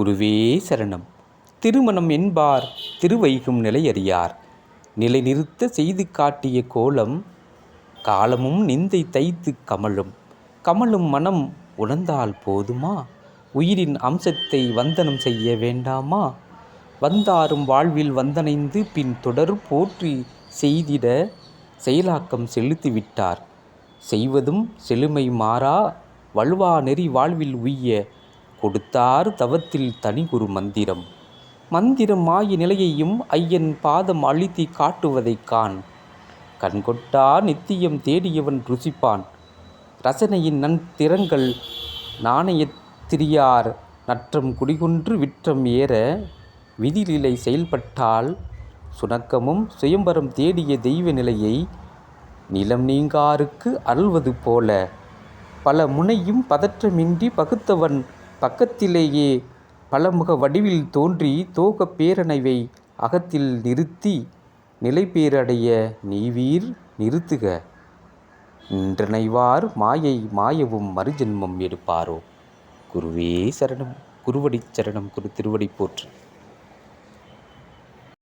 குருவே சரணம். திருமணம் என்பார் திருவைகும் நிலையறியார் நிலை நிறுத்த செய்து காட்டிய கோலம் காலமும் நிந்தை தைத்து கமழும். கமலும் மனம் உணர்ந்தால் போதுமா? உயிரின் அம்சத்தை வந்தனம் செய்ய வேண்டாமா? வந்தாரும் வாழ்வில் வந்தனைந்து பின் தொடர் போற்றி செய்திட செயலாக்கம் செலுத்திவிட்டார் செய்வதும் செழுமை மாறா வலுவா நெறி வாழ்வில் உய்ய கொடுத்தார் தவத்தில் தனிகுரு மந்திரம் மந்திரம். மாய நிலையையும் ஐயன் பாதம் அழுத்தி காட்டுவதைக் காண். கண்கொட்டா நித்தியம் தேடியவன் ருசிப்பான். ரசனையின் நன் திறங்கள் நாணயத்திரியார் நற்றம் குடிகொன்று விற்றம் ஏற விதிலிலை செயல்பட்டால் சுணக்கமும் சுயம்பரம் தேடிய தெய்வ நிலையை நிலம் நீங்காருக்கு அருள்வது போல. பல முனையும் பதற்றமின்றி பகுத்தவன் பக்கத்திலேயே பலமுக வடிவில் தோன்றி தோக பேரணைவை அகத்தில் நிறுத்தி நிலைபேரடைய நீவீர் நிறுத்துக. நின்றனைவார் மாயை மாயவும் மறுஜென்மம் எடுப்பாரோ? குருவே சரணம். குருவடிச் சரணம். குரு திருவடி போற்று.